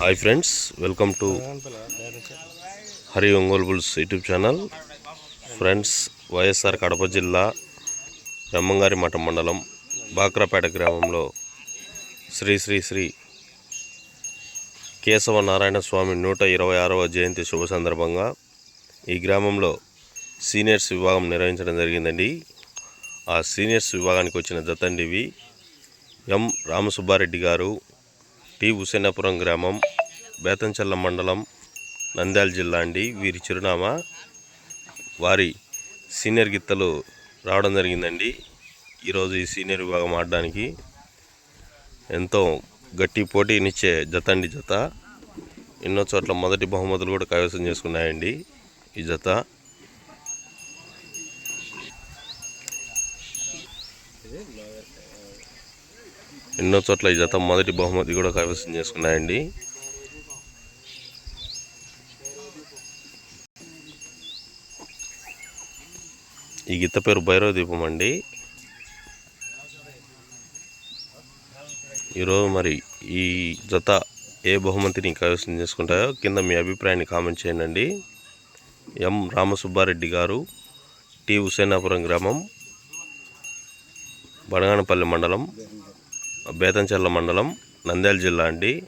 Hi friends welcome to Hari Ongole bulls YouTube channel. Friends YSR Kadapa జిల్లా బ్రహ్మంగారి మఠం మండలం బాక్రాపేట గ్రామంలో శ్రీ శ్రీ శ్రీ కేశవ నారాయణ స్వామి నూట ఇరవై ఆరవ జయంతి శుభ సందర్భంగా ఈ గ్రామంలో సీనియర్స్ విభాగం నిర్వహించడం జరిగిందండి. ఆ సీనియర్స్ విభాగానికి వచ్చిన జతండివి ఎం రామసుబ్బారెడ్డి గారు టి. హుసేనాపురం గ్రామం బేతంచెల్ల మండలం నంద్యాల జిల్లా అండి. వీరి చిరునామా వారి సీనియర్ గిత్తలు రావడం జరిగిందండి. ఈరోజు ఈ సీనియర్ విభాగం ఆడడానికి ఎంతో గట్టి పోటీనిచ్చే జత అండి జత. ఎన్నో చోట్ల మొదటి బహుమతులు కూడా కైవసం చేసుకున్నాయండి ఈ జత. ఎన్నో చోట్ల ఈ జత మొదటి బహుమతి కూడా కైవసం చేసుకున్నాయండి. ఈ గీత పేరు భైరవ దీపం అండి. ఈరోజు మరి ఈ జత ఏ బహుమతిని కైవసం చేసుకుంటాయో కింద మీ అభిప్రాయాన్ని కామెంట్ చేయండి. ఎం రామసుబ్బారెడ్డి గారు టి హుసేనాపురం గ్రామం బనగానపల్లి మండలం బేతంచెర్ల మండలం నంద్యాల జిల్లా అండి.